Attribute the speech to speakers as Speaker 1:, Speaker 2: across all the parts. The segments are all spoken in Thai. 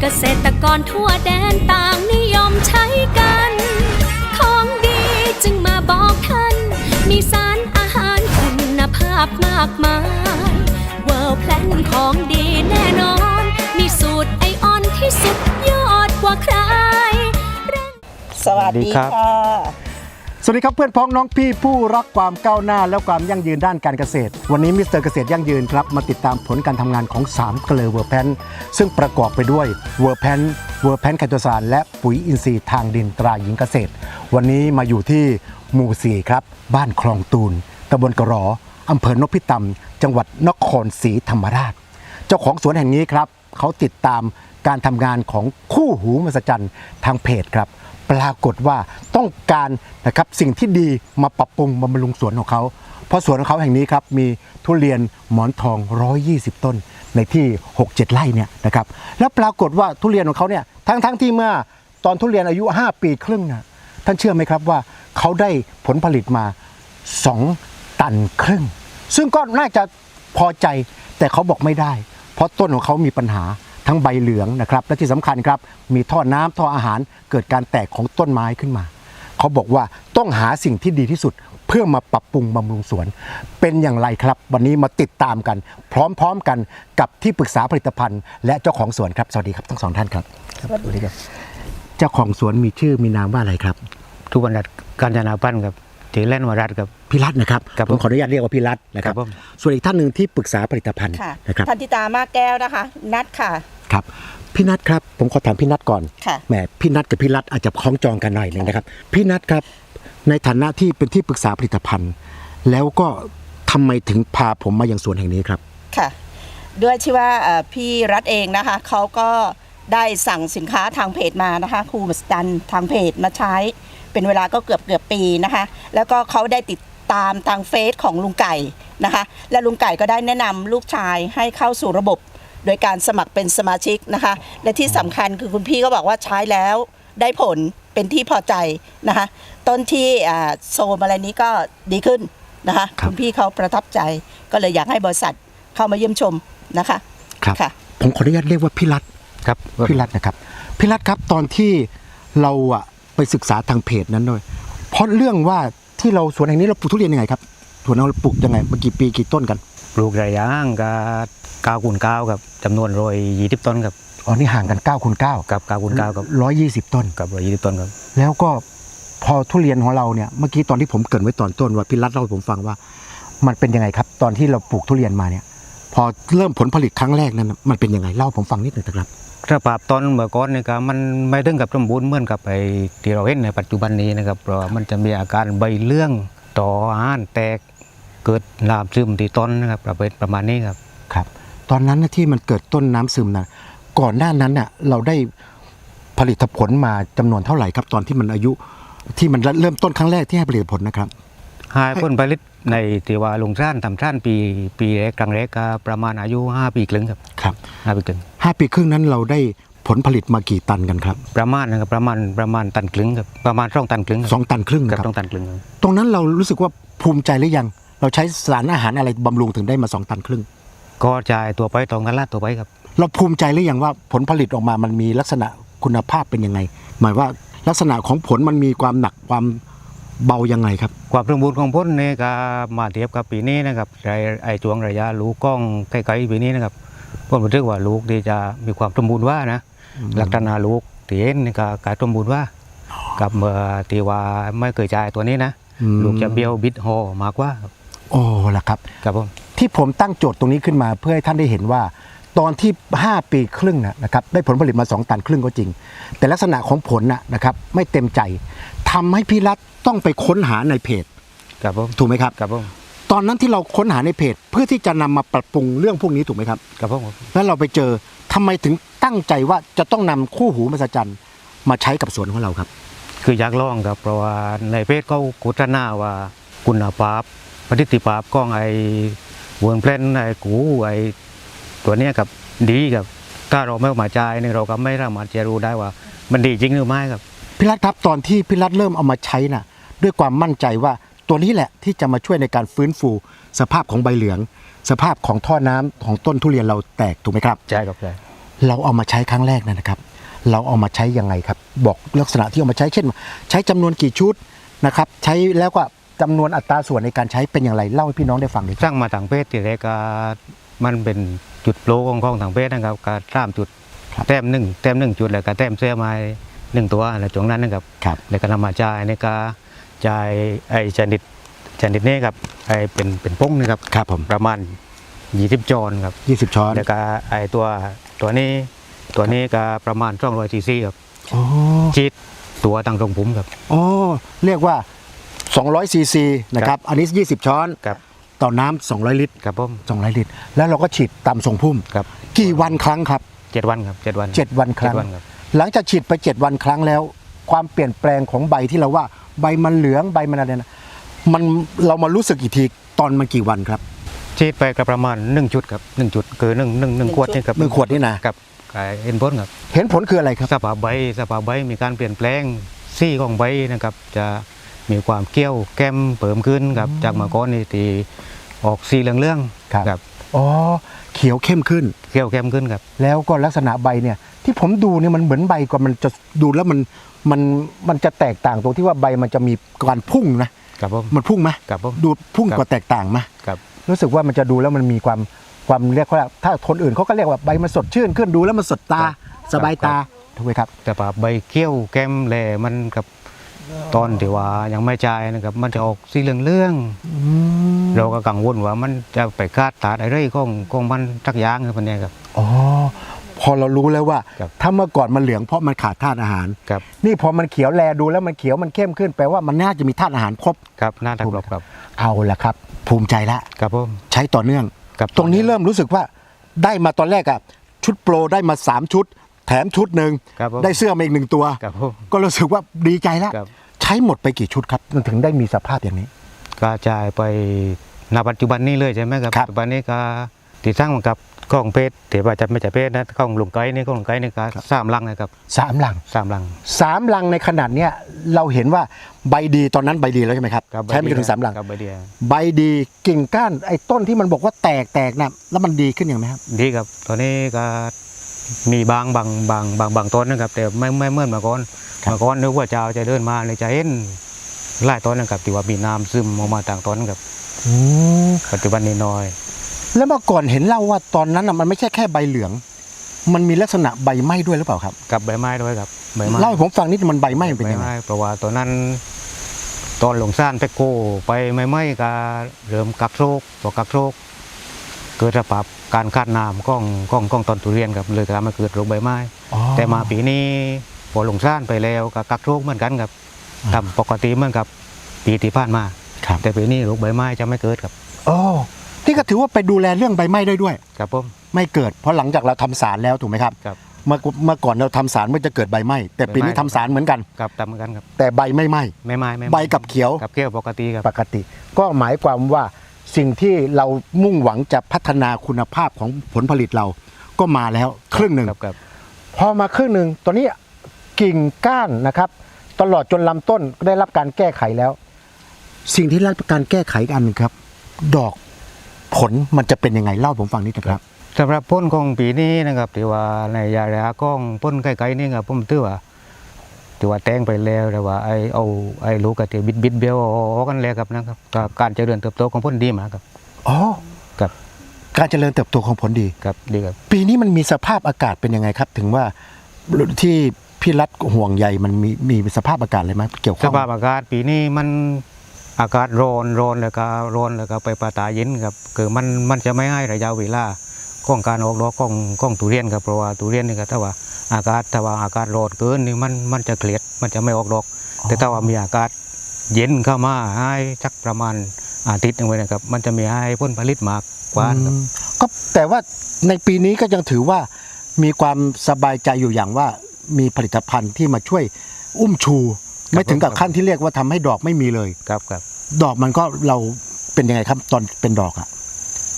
Speaker 1: เกษตรกรทั่วแดนต่างนิยมใช้กัน ของดีจึงมาบอกท่าน มีสารอาหารคุณภาพมากมายเวิร์แพลนของดีแน่นอน มีสูตรไอออนที่สุดยอดกว่าใคร
Speaker 2: สวัสดี
Speaker 3: ครับ
Speaker 2: ค่ะ
Speaker 3: สวัสดีครับเพื่อนพ้องน้องพี่ผู้รักความก้าวหน้าและความยั่งยืนด้านการเกษตร วันนี้มิสเตอร์เกษตรยั่งยืนครับมาติดตามผลการทำงานของ3เกลือเวอร์แพนซึ่งประกอบไปด้วยเวอร์แพนเวอร์แพนไคโตซานและปุ๋ยอินทรีย์ทางดินตราหญิงเกษตร วันนี้มาอยู่ที่หมู่สี่ครับ บ้านคลองตูนตำบลกระรออำเภอนพิตำจังหวัดนครศรีธรรมราช เจ้าของสวนแห่งนี้ครับเขาติดตามการทำงานของคู่หูมหัศจรรย์ทางเพจครับ ปรากฏว่าต้องการนะครับสิ่งที่ดีมาปรับปรุงบำรุงสวนของเขา เพราะสวนของเขาแห่งนี้ครับมีทุเรียนหมอนทอง 120 ต้นในที่ 6-7 ไร่เนี่ยนะครับแล้วปรากฏว่าทุเรียนของเขาเนี่ยทั้งทั้งที่เมื่อตอนทุเรียนอายุ 5 ปีครึ่งนะท่านเชื่อไหมครับว่าเขาได้ผลผลิตมา 2 ตันครึ่ง ซึ่งก็น่าจะพอใจแต่เขาบอกไม่ได้ เพราะต้นของเขามีปัญหา ทั้งใบเหลืองนะครับ และที่สำคัญครับ มีท่อน้ำท่ออาหารเกิดการแตกของต้นไม้ขึ้นมา เขาบอกว่าต้องหาสิ่งที่ดีที่สุด เพื่อมาปรับปรุงบำรุงสวน เป็นอย่างไรครับ วันนี้มาติดตามกัน พร้อมๆกันกับที่ปรึกษาผลิตภัณฑ์ และเจ้าของสวนครับ สวัสดีครับทั้งสองท่านครับสวัสดีครับ เจ้าของสวนมีชื่อมีนามว่าอะไรครับ
Speaker 4: ทุกวันรัฐการจนาพันธ์กับถือเล่นวรัฐกับ
Speaker 3: พี่รัตน์นะครับ
Speaker 4: ครับ
Speaker 3: ผมขออนุญาตเรียกว่าพี่รัตน์นะครับ
Speaker 4: ครับผม
Speaker 3: ส่วนอีกท่านหนึ่งที่ปรึกษาผลิตภัณฑ์
Speaker 2: ค่ะ
Speaker 3: นะครับ
Speaker 2: พันธิตามากแก้วนะคะ นัดค่ะ
Speaker 3: ครับพี่นัทครับผมขอถามพี่นัทก่อน
Speaker 2: ค่ะ
Speaker 3: แหมพี่นัทกับพี่รัตอาจจะคล้องจองกันหน่อยหนึ่งนะครับ พี่นัทครับในฐานะที่เป็นที่ปรึกษาผลิตภัณฑ์ แล้วก็ทำไมถึงพาผมมาอย่างสวนแห่งนี้ครับ
Speaker 2: ค่ะ ด้วยที่ว่าเอ่อพี่รัฐเองนะคะเขาก็ได้สั่งสินค้าทางเพจมานะคะครูมัสดันทางเพจมาใช้ เป็นเวลาก็เกือบเกือบปีนะคะ แล้วก็เขาได้ติดตามทางเฟซของลุงไก่นะคะ และลุงไก่ก็ได้แนะนำลูกชายให้เข้าสู่ระบบ โดยการสมัครเป็นสมาชิกนะคะ และที่สำคัญคือคุณพี่ก็บอกว่าใช้แล้วได้ผลเป็นที่พอใจนะคะ ต้นที่อ่าโซมอะไรนี้ก็ดีขึ้นนะคะ
Speaker 3: ครับ
Speaker 2: คุณพี่เขาประทับใจก็เลยอยากให้บริษัทเข้ามาเยี่ยมชมนะคะ
Speaker 3: ครับ
Speaker 2: ค่ะ
Speaker 3: ผมขออนุญาตเรียกว่าพี่รัต
Speaker 4: ครับ
Speaker 3: พี่รัตนะครับพี่รัตครับตอนที่เราอะไปศึกษาทางเพจนั้นด้วยเพราะเรื่องว่าที่เราสวนแห่งนี้เราปลูกทุเรียนยังไงครับสวนเราปลูกยังไงมากี่ปีกี่ต้นกัน
Speaker 4: ป ลูกระยางกับเก้าคูณเก้ากับจำนวนรอยยี่สิบต้นกับ
Speaker 3: อ๋อนี่ห่างกัน9คูณ9
Speaker 4: กับเก้าคูณเก้ากับ
Speaker 3: 120ต้น
Speaker 4: กับรอยยี่สิบต้นครับ
Speaker 3: แล้วก็พอทุเรียนของเราเนี่ยเมื่อกี้ตอนที่ผมเกรินไว้ตอนต้นว่าพี่รัตเล่าให้ผมฟังว่า มันเป็นยังไงครับ ตอนที่เราปลูกทุเรียนมาเนี่ย พอเริ่มผลผลิตครั้งแรกนั้นน่ะมันเป็นยังไงเล่าให้ผมฟังนิดหนึ่งเถอะครับ
Speaker 4: ถ้าปรับต้นเมื่อก่อนนี่ก็มันไม่ถึงกับสมบูรณ์เหมือนกับไอ้ที่เราเห็นในปัจจุบันนี้นะครับเพราะว่ามันจะมีอาการใบเลื่องต่ออาหารแตก เกิดลามซึมที่ต้นนะครับประเภทประมาณนี้ครับ
Speaker 3: ครับ ตอนนั้นน่ะที่มันเกิดต้นน้ำซึมนะก่อนหน้านั้นน่ะเราได้ผลิตผลมาจำนวนเท่าไหร่ครับ ตอนที่มันอายุที่มันเริ่มต้นครั้งแรกที่ให้ผลิตผลนะครับ
Speaker 4: หายผลผลิตในที่ว่าลงท่านทำท่านปีปีแรกครั้งแรกก็ประมาณอายุห้าปีครึ่งครับ
Speaker 3: ครับ
Speaker 4: ห้าปีครึ่ง
Speaker 3: ห้าปีครึ่งนั้นเราได้ผลผลิตมากี่ตันกันครับ
Speaker 4: ประมาณนะครับประมาณประมาณตันครึ่งครับประมาณสองตันครึ่งครับ
Speaker 3: สองตันครึ่ง
Speaker 4: กับ
Speaker 3: ครับ
Speaker 4: สองตันครึ่งครับ
Speaker 3: ตรงนั้นเรารู้สึกว่าภูมิใจหรือยัง เราใช้สารอาหารอะไรบำรุงถึงได้มาสองตันครึ่ง
Speaker 4: ก็จ่ายตัวไปตรงตลาดตัวไปครับ
Speaker 3: เราภูมิใจหรือยังว่าผลผลิตออกมามันมีลักษณะคุณภาพเป็นยังไง หมายว่าลักษณะของผลมันมีความหนักความเบายังไงครับ
Speaker 4: ความสมบูรณ์ของพ้นนี่ก็มาเทียบกับปีนี้นะครับไอ้ไอ้ช่วงระยะลูกกล้องใกล้ๆปีนี้นะครับผมรู้สึกว่าลูกที่จะมีความสมบูรณ์ว่านะลักษณะลูกที่เห็นนี่ก็การสมบูรณ์ว่า กับเมื่อที่ว่าไม่เคยจ่ายตัวนี้นะ
Speaker 3: อืม
Speaker 4: ลูกจะเบี้ยวบิดโฮมากกว่าครับ
Speaker 3: โอ้ละครับ
Speaker 4: ครับผม
Speaker 3: ที่ผมตั้งโจทย์ตรงนี้ขึ้นมาเพื่อให้ท่านได้เห็นว่า ตอนที่ 5 ปีครึ่งนะนะครับได้ผลผลิตมา 2 ตันครึ่งก็จริง แต่ลักษณะของผลนะนะครับไม่เต็มใจทำให้พี่รัฐต้องไปค้นหาในเพจ
Speaker 4: ครับผม
Speaker 3: ถูกไหมครับ
Speaker 4: ครับผม
Speaker 3: ตอนนั้นที่เราค้นหาในเพจเพื่อที่จะนำมาปรับปรุงเรื่องพวกนี้ถูกไหมครับ
Speaker 4: ครับผม
Speaker 3: แล้วเราไปเจอทำไมถึงตั้งใจว่าจะต้องนำคู่หูมหัศจรรย์มาใช้กับสวนของเราครับ
Speaker 4: คืออยากลองครับ เพราะว่าในเพจเขาโฆษณาว่าคุณภาพ ประสิทธิภาพของไอ้เวิร์นแพลนไอ้กูไอ้ตัวเนี้ยครับดีครับถ้าเราไม่เอามาจ่ายเนี่ยเราก็ไม่สามารถจะรู้ได้ว่า มันดีจริงหรือไม่ครับ
Speaker 3: พี่รัฐครับตอนที่พี่รัฐเริ่มเอามาใช้น่ะ ด้วยความมั่นใจว่าตัวนี้แหละที่จะมาช่วยในการฟื้นฟู สภาพของใบเหลือง สภาพของท่อน้ำของต้นทุเรียนเราแตกถูกไหมครับ
Speaker 4: ใช่ครับใช่
Speaker 3: เราเอามาใช้ครั้งแรกเนยนะครับ เราเอามาใช้ยังไงครับ บอกลักษณะที่เอามาใช้เช่น ใช้จำนวนกี่ชุดนะครับ ใช้แล้วก็ จำนวนอัตราส่วนในการใช้เป็นอย่างไรเล่าให้พี่น้องได้ฟังหน่อย
Speaker 4: สร้างมาต่างเพศทีแรกก็มันเป็นจุดโปรของของต่างเพศนะครับก็สามจุดแต้มหนึ่งแต้มหนึ่งจุดแล้วก็แต้มเสื้อไม้หนึ่งตัวอะไรตรงนั้นนะครับ
Speaker 3: ครับ
Speaker 4: แล้วก็นำมาจ่ายในกาจ่ายไอ้ชนิดชนิดนี้ครับไอ้เป็นเป็นป้งนี่ครับ
Speaker 3: ครับผม
Speaker 4: ประมาณยี่สิบจอนครับ
Speaker 3: 20ช้อน
Speaker 4: แล้วก็ไอ้ตัวตัวนี้ตัวนี้ก็ประมาณช่องรอยซีซีครับ
Speaker 3: อ๋อ
Speaker 4: ชีดตัวตั้งตรงผมครับ
Speaker 3: อ๋อเรียกว่า 200ซีซีนะครับอันนี้ 20 ช้อน
Speaker 4: ครับ
Speaker 3: ต่อน้ำ200 ลิตร
Speaker 4: ครับผม
Speaker 3: 200 ลิตร แล้วเราก็ฉีดตามทรงพุ่ม
Speaker 4: ครับ
Speaker 3: กี่วันครั้งครับ
Speaker 4: เจ็ดวันครับเจ็ดวัน
Speaker 3: 7วันครั้ง
Speaker 4: เจ็ดวันครับ
Speaker 3: หลังจากฉีดไป 7 วันครั้งแล้ว ความเปลี่ยนแปลงของใบที่เราว่าใบมันเหลืองใบมันอะไรนะมันเรามารู้สึกอีกทีตอนมันกี่วันครับ
Speaker 4: ชีดไปก็ประมาณหนึ่งชุดครับหนึ่งจุดคือหนึ่งหนึ่งหนึ่งขวดนี่ครับ
Speaker 3: หนึ่งขวดนี่นะ
Speaker 4: กับเห็นผลครับ
Speaker 3: เห็นผลคืออะไรครับ
Speaker 4: สภาพใบสภาพใบมีการเปลี่ยนแปลงซี่ของใบนะครับจะ มีความเกี้ยวแก้มเปิ่มขึ้นครับจากเมื่อก่อนนี่ตีออกสีเหลืองๆ
Speaker 3: ครับ
Speaker 4: ครับ
Speaker 3: อ๋อเขียวเข้มขึ้น
Speaker 4: เกี้ยวแก้มขึ้นครับ
Speaker 3: แล้วก็ลักษณะใบเนี่ย ที่ผมดูเนี่ยมันเหมือนใบก็มันจะดูแล้วมันมันมันจะแตกต่างตรงที่ว่าใบมันจะมีการพุ่งนะครับ
Speaker 4: ผม
Speaker 3: มันพุ่งไหม
Speaker 4: ครับผม
Speaker 3: ดูพุ่ง
Speaker 4: ครับ
Speaker 3: กว่าแตกต่างไหม
Speaker 4: ครับ
Speaker 3: รู้สึกว่ามันจะดูแล้วมันมีความความเรียกว่าถ้าคนอื่นเขาก็เรียกว่าใบมันสดชื่นขึ้นดูแล้วมันสดตา
Speaker 4: ครับ
Speaker 3: สบายตาถูกไหมครับ
Speaker 4: แต่ปาใบเกี้ยวแก้มแหลมันกับ ตอนที่ว่ายังไม่จ่ายนะครับ มันจะออกสีเหลืองๆเราก็กังวลว่ามันจะไปคาดตาอะไรของของมันทักอยางครับเนี่ยครับ
Speaker 3: อ๋อพอเรารู้แล้วว่า
Speaker 4: ครับ
Speaker 3: ถ้าเมื่อก่อนมันเหลืองเพราะมันขาดธาตุอาหาร
Speaker 4: ครับ
Speaker 3: นี่พอมันเขียวแลดูแล้วมันเขียวมันเข้มขึ้นแปลว่ามันน่าจะมีธาตุอาหารครบ
Speaker 4: ครับหน้าทักรอบครับ
Speaker 3: เอาละครับ ภูมิใจละ
Speaker 4: ครับผม
Speaker 3: ใช้ต่อเนื่อง
Speaker 4: ครับ
Speaker 3: ตรงนี้เริ่มรู้สึกว่าได้มาตอนแรกอะชุดโปรได้มา 3 ชุด แถมชุดหนึ่ง
Speaker 4: ครับผม
Speaker 3: ได้เสื้อมาอีกหนึ่งตัว
Speaker 4: ครับผม
Speaker 3: ก็รู้สึกว่าดีใจแล้ว
Speaker 4: ครับ
Speaker 3: ใช้หมดไปกี่ชุดครับมันถึงได้มีสภาพอย่างนี้
Speaker 4: กระจายไปณปัจจุบันนี้เลยใช่ไหมครับ
Speaker 3: ครับ
Speaker 4: ปัจจุบันนี้ก็ติดตั้งกับกล้องเพชรถือว่าจะไม่ใช่เพชรนะกล้องลุงไก่นี่กล้องลุงไก่นี่ก็สามลังนะครับ
Speaker 3: สามลัง
Speaker 4: สามลัง
Speaker 3: สามลังในขนาดเนี้ยเราเห็นว่าใบดีตอนนั้นใบดีแล้วใช่ไหมครับ
Speaker 4: ครับ
Speaker 3: ใช้ไม่ถึงสามลัง
Speaker 4: ครับใบเดียว
Speaker 3: ใบดีกิ่งก้านไอ้ต้นที่มันบอกว่าแตกแตกนะแล้วมันดีขึ้นอย่างไหมครับ
Speaker 4: ดีครับตอนนี้ก็ มีบางบางบางบางบางต้นนะครับ แต่ไม่ไม่เหมื่อนเมื่อก่อน
Speaker 3: ครับ
Speaker 4: เมื่อก่อนนึกว่าจะเอาจะเดินมาเลยจะเห็นหลายต้นนะครับที่ว่ามีน้ำซึมออกมาต่างต้นครับ
Speaker 3: อืม
Speaker 4: ปัจจุบันนี้น้อย
Speaker 3: แล้วเมื่อก่อนเห็นเล่าว่าตอนนั้นน่ะมันไม่ใช่แค่ใบเหลือง มันมีลักษณะใบไหม้ด้วยหรือเปล่าครับ
Speaker 4: กับใบไม้ด้วยครับใบไม้
Speaker 3: เล่าให้ผมฟังนิดมันใบไหม้เป็น
Speaker 4: ใบ
Speaker 3: ยังไง
Speaker 4: ไม้เพราะว่าตอนนั้น ตอนหลงซ่านไปโก้ไปไม่ไม่ก็เริ่มกักโรคพอกักโรคเกิดสภาพ การคาดน้ำก้องก้องก้องตอนตุเรียนครับเลยทำให้เกิดโรคใบไม้
Speaker 3: อ๋อ
Speaker 4: แต่มาปีนี้พอหลงซ่านไปแล้วก็กักโรคเหมือนกันครับ
Speaker 3: อ่า
Speaker 4: ทำปกติเหมือนกับปีที่ผ่านมา
Speaker 3: ครับ
Speaker 4: แต่ปีนี้โรคใบไม้จะไม่เกิดครับ
Speaker 3: โอ้นี่ก็ถือว่าไปดูแลเรื่องใบไหม้ได้ด้วย
Speaker 4: ครับผม
Speaker 3: ไม่เกิด เพราะหลังจากเราทำสารแล้วถูกไหมครับ
Speaker 4: ครับ
Speaker 3: เมื่อเมื่อก่อนเราทำสารมันจะเกิดใบไหม้แต่ปีนี้
Speaker 4: ใบไหม้
Speaker 3: ทำสารเหมือนกัน
Speaker 4: กับทำเหมือนกันครับ
Speaker 3: แต่ใบไม่ไหม้
Speaker 4: ไม่ไม้ไม่ไม้
Speaker 3: ใบกับเขียว
Speaker 4: กับเกี้ยวปกติครับ
Speaker 3: ปกติ ก็หมายความว่า สิ่งที่เรามุ่งหวังจะพัฒนาคุณภาพของผลผลิตเราก็มาแล้วครึ่งหนึ่ง
Speaker 4: ครับครับ
Speaker 3: พอมาครึ่งหนึ่งตอนนี้กิ่งก้านนะครับ ตลอดจนลำต้นก็ได้รับการแก้ไขแล้ว สิ่งที่ได้รับการแก้ไขอีกอันหนึงครับ ดอกผลมันจะเป็นยังไงเล่าให้ผมฟังนิดนะครับ
Speaker 4: สำหรับพ้นของปีนี้นะครับที่ว่าในยาระยะกล้องพ้นไกลๆนี่ครับผมถือว่า ถือว่าแต่งไปแล้วแต่ว่าไอเอาไอ้ลูกกระเทียมบิดบิดเบี้ยวออกกันแล้วครับนะครับก็การเจริญเติบโตของพ้นดีมากครับ
Speaker 3: อ๋อ
Speaker 4: ครับ
Speaker 3: การเจริญเติบโตของผลดี
Speaker 4: ครับดีครับ
Speaker 3: ปีนี้มันมีสภาพอากาศเป็นยังไงครับ ถึงว่าที่พี่รัฐห่วงใยมันมีมีสภาพอากาศอะไรไหมเกี่ยว
Speaker 4: ส
Speaker 3: ข้อง
Speaker 4: ภาพอากาศปีนี้มันอากาศร้อนร้อนแล้วก็ร้อนแล้วก็ไปปะตาเย็นครับคือมันมันจะไม่ให้ระยะเวลา ของการออกดอกของของทุเรียนครับเพราะว่าทุเรียนนี่ก็ถ้าว่าอากาศถ้าว่าอากาศร้อนเกินนี่มันมันจะเครียดมันจะไม่ออกดอก แต่ถ้าว่ามีอากาศเย็นเข้ามาให้สักประมาณอาทิตย์หนึงไว้นะครับ มันจะมีให้ผลผลิตมากกว่าครับ
Speaker 3: อืมก็แต่ว่าในปีนี้ก็ยังถือว่ามีความสบายใจอยู่อย่างว่ามีผลิตภัณฑ์ที่มาช่วยอุ้มชู ไม่ถึงกับขั้นที่เรียกว่าทำให้ดอกไม่มีเลย
Speaker 4: ครับครับ
Speaker 3: ดอกมันก็เราเป็นยังไงครับตอนเป็นดอกอะ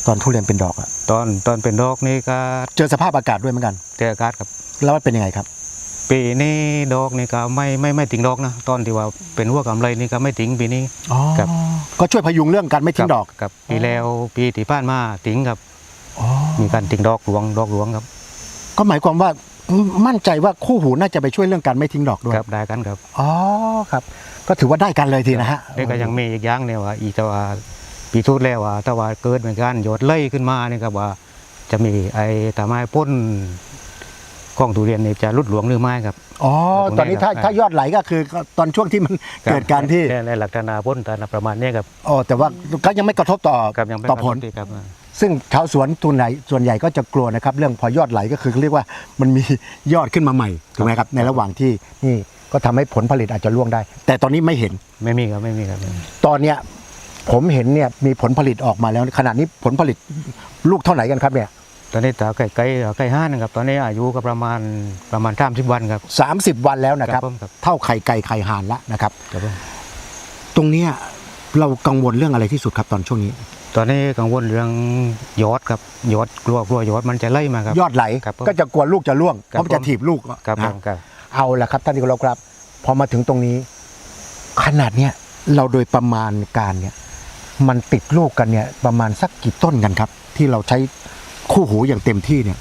Speaker 3: ตอนทุเรียนเป็นดอกอะ
Speaker 4: ตอนตอนเป็นดอกนี่ก็
Speaker 3: เจอสภาพอากาศด้วยเหมือนกัน
Speaker 4: เจออากาศครับ
Speaker 3: แล้วมันเป็นยังไงครับ
Speaker 4: ปีนี้ดอกนี่ก็ไม่ไม่ไม่ทิ้งดอกนะตอนที่ว่าเป็นหัวกำไรนี่ก็ไม่ทิ้งปีนี้ครับ
Speaker 3: ก็ช่วยพยุงเรื่องการไม่ทิ้งดอก
Speaker 4: ครับปีแล้วปีที่ผ่านมาทิ้งครับมีการทิ้งดอกหลวงดอกหลวงครับ
Speaker 3: ก็หมายความว่ามั่นใจว่าคู่หูน่าจะไปช่วยเรื่องการไม่ทิ้งดอกด้วย
Speaker 4: ครับได้กันครับ
Speaker 3: อ๋อครับ ก็ถือว่าได้กันเลยทีนะฮะ
Speaker 4: แล้วก็ยังมีอีกอย่างเนี่ยว่าอีกแต่ว่า ปีทุดแล้วว่าแต่ว่าเกิดเหมือนกันยอดเล่ยขึ้นมาเนี่ยครับว่าจะมีไอ้ตาไม้พ่นกล้องทุเรียนเนี่ยจะลุดหลวงหรือไม่ครับ
Speaker 3: อ๋อ
Speaker 4: ตรงนี้
Speaker 3: ตอนนี้ถ้า
Speaker 4: ครับ
Speaker 3: ถ้ายอดไหลก็คือตอนช่วงที่มันเกิดการที่
Speaker 4: ในหลักฐานพ่นแต่ประมาณเนี้ยครับ
Speaker 3: อ๋อแต่ว่าก็ยังไม่กระทบต่อ
Speaker 4: ครับยังไม่
Speaker 3: ต่อผล
Speaker 4: กระทบดีครับ
Speaker 3: ซึ่งชาวสวนทุนไหนส่วนใหญ่ก็จะกลัวนะครับ เรื่องพอยอดไหลก็คือเรียกว่ามันมียอดขึ้นมาใหม่ถูกไหมครับในระหว่างที่นี่ก็ทำให้ผลผลิตอาจจะร่วงได้ แต่ตอนนี้ไม่เห็น
Speaker 4: ไม่มีครับไม่มีครับ
Speaker 3: ตอนเนี้ย ผมเห็นเนี่ยมีผลผลิตออกมาแล้วขณะนี้ผลผลิตลูกเท่าไหร่กันครับเนี่ย
Speaker 4: ตอนนี้ตาไก่ไก่ไก่ห้านะครับ ตอนนี้อายุก็ประมาณประมาณสามสิบวันครับ
Speaker 3: 30 วันแล้วนะครับ
Speaker 4: ครับผมครับ
Speaker 3: เท่าไข่ไก่ไข่ห่านแล้วนะครับ
Speaker 4: ครับผม
Speaker 3: ตรงเนี้ยเรากังวลเรื่องอะไรที่สุดครับตอนช่วงนี้
Speaker 4: ตอนนี้กังวลเรื่องยอดครับยอดกลัวกลัวยอดมันจะไล่มาครับ
Speaker 3: ยอดไหล
Speaker 4: ครับผม
Speaker 3: ก็จะกลัวลูกจะร่วง
Speaker 4: ครั
Speaker 3: เพ
Speaker 4: บ
Speaker 3: ราะมันจะ
Speaker 4: ผม
Speaker 3: ถีบลูก
Speaker 4: ครับผ
Speaker 3: นะ
Speaker 4: มครับ
Speaker 3: เอาละครับท่านที่เคารพครับ พอมาถึงตรงนี้ ขนาดเนี้ยเราโดยประมาณการเนี่ย มันติดลูกกันเนี่ย ประมาณสักกี่ต้นกันครับ ที่เราใช้คู่หูอย่างเต็มที่เนี่ย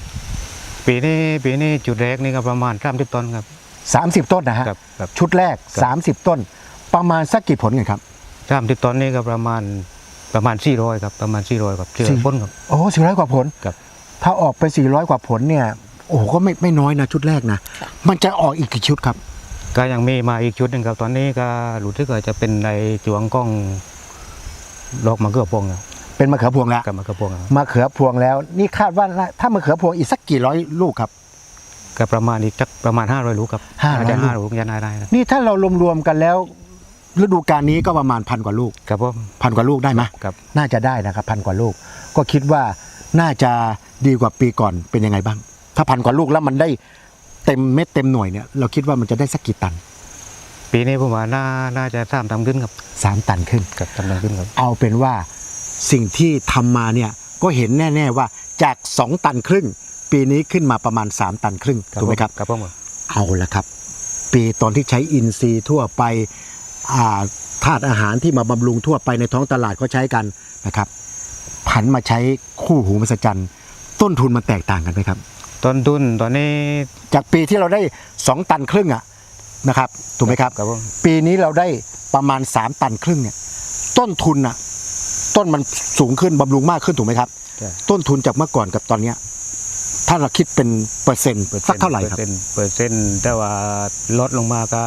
Speaker 4: ปีนี้ปีนี้จุดแรกนี่ก็ประมาณสามสิบต้นครับ
Speaker 3: สามสิบต้นนะฮะ
Speaker 4: ครับครับ
Speaker 3: ชุดแรก
Speaker 4: ครับ
Speaker 3: สามสิบต้น ประมาณสักกี่ผลกันครับ
Speaker 4: สามสิบต้นนี่ก็ประมาณประมาณสี่ร้อยครับประมาณสี่ร้อยครับสี่ร้อยต้นครับ
Speaker 3: โอ้สี่ร้อยกว่าผล
Speaker 4: ครับ
Speaker 3: ถ้าออกไปสี่ร้อยกว่าผลเนี่ย โอ้โหก็ไม่ไม่น้อยนะชุดแรกนะ มันจะออกอีกกี่ชุดครับ
Speaker 4: ก็ยังมีมาอีกชุดหนึ่งครับตอนนี้ก็รู้สึกว่าจะเป็นในจวงกล้อง ดอกมะเขือพวงครับ
Speaker 3: เป็นมะเขือพวงแล้ว
Speaker 4: กับมะเขือพวงครับ
Speaker 3: มะเขือพวงแล้ว นี่คาดว่าน่าถ้ามะเขือพวงอีกสักกี่ร้อยลูกครับ
Speaker 4: ก็ประมาณอีกสักประมาณห้าร้อยลูกครับ
Speaker 3: 500
Speaker 4: น่าจะ
Speaker 3: ลูก
Speaker 4: ห้าร้อยลูกยันได้ครับ
Speaker 3: นี่ถ้าเรารวมๆกันแล้วฤดูกาลนี้ก็ประมาณพันกว่าลูก
Speaker 4: ครับผม
Speaker 3: พันกว่าลูกได้ไหม
Speaker 4: ครับ
Speaker 3: น่าจะได้นะครับพันกว่าลูก ก็คิดว่าน่าจะดีกว่าปีก่อนเป็นยังไงบ้าง ถ้าพันกว่าลูกแล้วมันได้เต็มเม็ดเต็มหน่วยเนี่ยเราคิดว่ามันจะได้สักกี่ตัน
Speaker 4: ปีนี้ผมว่าน่าน่าจะสามทำขึ้นครับ
Speaker 3: สามตันขึ้น
Speaker 4: กับทำทำขึ้นครับ
Speaker 3: เอาเป็นว่าสิ่งที่ทำมาเนี่ยก็เห็นแน่ ๆว่าจาก 2 ตันครึ่ง ปีนี้ขึ้นมาประมาณ 3 ตันครึ่งถูกไหมครับ
Speaker 4: ครับผม
Speaker 3: เอาละครับ ปีตอนที่ใช้อินทรีย์ทั่วไปอ่าธาตุอาหารที่มาบำรุงทั่วไปในท้องตลาดเขาใช้กันนะครับผันมาใช้คู่หูมหัศจรรย์ต้นทุนมันแตกต่างกันไหมครับ
Speaker 4: ต้นทุนตอนนี้
Speaker 3: จากปีที่เราได้ 2 ตันครึ่งอะ นะครับถูกไหมครับ
Speaker 4: ครับผม
Speaker 3: ปีนี้เราได้ประมาณ 3 ตันครึ่งเนี่ยต้นทุนอะต้นมันสูงขึ้นบำรุงมากขึ้นถูกไหมครับ
Speaker 4: ใช่
Speaker 3: ต้นทุนจากเมื่อก่อนกับตอนเนี้ยถ้าเราคิดเป็นเปอร์เซ็นต์สักเท่าไหร่ครับ
Speaker 4: เปอร์เซ็นต์เปอร์เซ็นต์แต่ว่าลดลงมาก็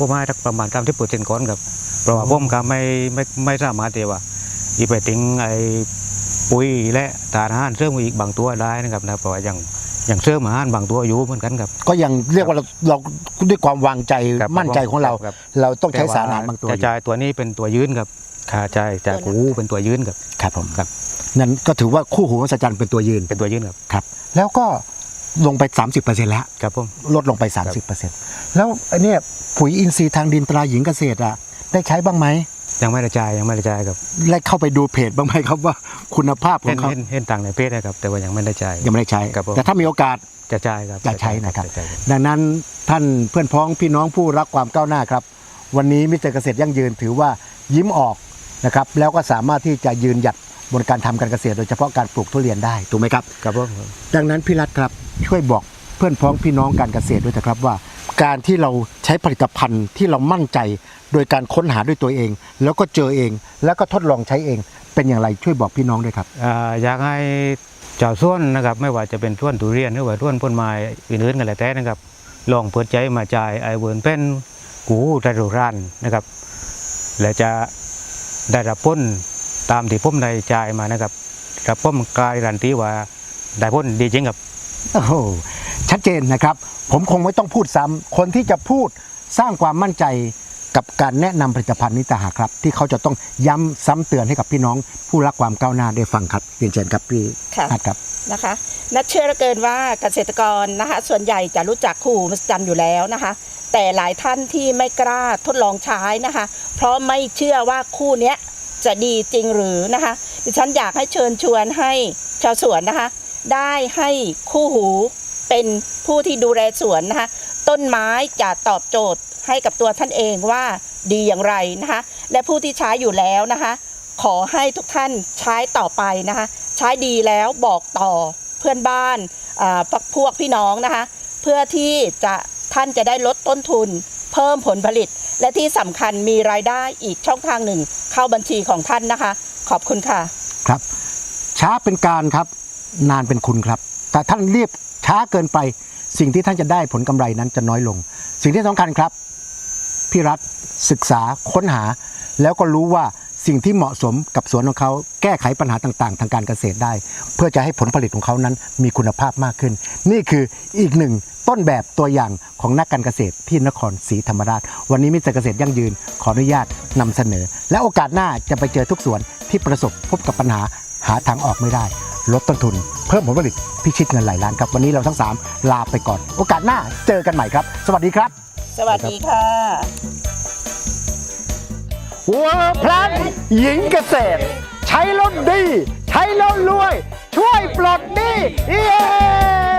Speaker 4: ประมาณสักประมาณสามสิบเปอร์เซ็นต์ก่อนครับเพราะว่าผมก็ไม่ไม่ไม่สามารถที่ว่าอีไปถึงไอ้ปุ๋ยและสารอาหารเสริมอีกบางตัวได้นะครับนะเพราะว่ายัง ยังเสริมอาหารบางตัวอยู่เหมือนกันครับ
Speaker 3: ก็ยังเรียกว่าเราเราด้วยความวางใจ
Speaker 4: ครับ
Speaker 3: มั่นใจของเรา
Speaker 4: ครับ
Speaker 3: เราต้องใช้สารอาหารบางตัวอ
Speaker 4: จะ
Speaker 3: ยู่
Speaker 4: จ่ายตัวนี้เป็นตัวยืนครับค่าจ่ายจากหูเป็นตัวยืนครับ
Speaker 3: ครับผม
Speaker 4: ครับ
Speaker 3: นั่นก็ถือว่าคู่หูมหัศจรรย์เป็นตัวยืน
Speaker 4: เป็นตัวยืนครับ
Speaker 3: ครับ แล้วก็ลงไป 30%แล้ว
Speaker 4: ครับผม
Speaker 3: ลดลงไป 30%แล้วอันเนี้ยปุ๋ยอินทรีย์ทางดินตราหญิงเกษตรอะได้ใช้บ้างไหม
Speaker 4: ยังไม่ได้จ่ายยังไม่ได้จ่ายครับ
Speaker 3: ได้เข้าไปดูเพจบ้างไหมครับว่าคุณภาพขอ
Speaker 4: เห็
Speaker 3: ง
Speaker 4: น
Speaker 3: เขา
Speaker 4: เห็นเห็นต่างในเพจนะครับ แต่ว่ายังไม่ได้จ่าย
Speaker 3: ยังไม่ได้ใช้
Speaker 4: ครับผม
Speaker 3: แต่ถ้ามีโอกาส
Speaker 4: จะจ่ายครับ
Speaker 3: จะใช้นะครับ
Speaker 4: จจ่าย
Speaker 3: ดังนั้นท่านเพื่อนพ้องพี่น้องผู้รักความก้าวหน้าครับ วันนี้มิสเตอร์เกษตรยั่งยืนถือว่ายิ้มออกนะครับแล้วก็สามารถที่จะยืนหยัดบนการทำการเกษตร โดยเฉพาะการปลูกทุเรียนได้ถูกไหมครับ
Speaker 4: ครับผม
Speaker 3: ดังนั้นพี่รัฐครับช่วยบอกเพื่อนพ้องพี่น้องการเกษตรด้วยนะครับว่า การที่เราใช้ผลิตภัณฑ์ที่เรามั่นใจ โดยการค้นหาด้วยตัวเอง แล้วก็เจอเองแล้วก็ทดลองใช้เอง เป็นอย่างไรช่วยบอกพี่น้องด้วยครับ
Speaker 4: อ่าอยากให้เจ้าส่วนนะครับไม่ว่าจะเป็นส่วนทุเรียนหรือว่าส่วนผลไม้อื่นๆกันแล้วแต่นะครับ ลองเปิดใจมาจ่ายไอเวิร์นเป็นกูไตรโรรานนะครับ และจะได้รับผลตามที่ผมได้จ่ายมานะครับรับผมการันตีว่าได้ผลดีจริงครับ
Speaker 3: โอ้โหชัดเจนนะครับ ผมคงไม่ต้องพูดซ้ำคนที่จะพูดสร้างความมั่นใจ กับการแนะนำผลิตภัณฑ์นี้ต่างหากครับ ที่เขาจะต้องย้ำซ้ำเตือนให้กับพี่น้องผู้รักความก้าวหน้าได้ฟังครับเรียนเชิญครับพี่
Speaker 2: ค่ะ
Speaker 3: นัทครับ
Speaker 2: นะคะนัดเชื่อเหลือเกินว่าเกษตรกรนะคะ ส่วนใหญ่จะรู้จักคู่หูมหัศจรรย์อยู่แล้วนะคะ แต่หลายท่านที่ไม่กล้าทดลองใช้นะคะ เพราะไม่เชื่อว่าคู่เนี้ยจะดีจริงหรือนะคะดิฉันอยากให้เชิญชวนให้ชาวสวนนะคะ ได้ให้คู่หูเป็นผู้ที่ดูแลสวนนะคะ ต้นไม้จะตอบโจทย์ ให้กับตัวท่านเองว่าดีอย่างไรนะคะ และผู้ที่ใช้อยู่แล้วนะคะ ขอให้ทุกท่านใช้ต่อไปนะคะ ใช้ดีแล้วบอกต่อเพื่อนบ้านอ่าพวกพวกพี่น้องนะคะ เพื่อที่จะท่านจะได้ลดต้นทุน เพิ่มผลผลิต และที่สำคัญมีรายได้อีกช่องทางหนึ่ง เข้าบัญชีของท่านนะคะ ขอบคุณค่ะ
Speaker 3: ครับ ช้าเป็นการครับนานเป็นคุณครับ แต่ท่านเรียบช้าเกินไป สิ่งที่ท่านจะได้ผลกำไรนั้นจะน้อยลง สิ่งที่สำคัญครับ พี่รัฐศึกษาค้นหา แล้วก็รู้ว่าสิ่งที่เหมาะสมกับสวนของเขาแก้ไขปัญหาต่างๆ ทางการเกษตรได้ เพื่อจะให้ผลผลิตของเขานั้นมีคุณภาพมากขึ้น นี่คืออีกหนึ่งต้นแบบตัวอย่างของนักการเกษตรที่นครศรีธรรมราช วันนี้มิตรเกษตรยั่งยืนขออนุญาตนำเสนอ และโอกาสหน้าจะไปเจอทุกสวนที่ประสบพบกับปัญหาหาทางออกไม่ได้ ลดต้นทุน เพิ่มผลผลิตพิชิตเงินหลายล้านครับวันนี้เราทั้งสามลาไปก่อน โอกาสหน้าเจอกันใหม่ครับ สวัสดีครับ
Speaker 2: สวัสดีค่ะ
Speaker 3: วัวพลันหญิงเกษตร ใช้แล้วดี ใช้แล้วรวย ช่วยปลดหนี้เย้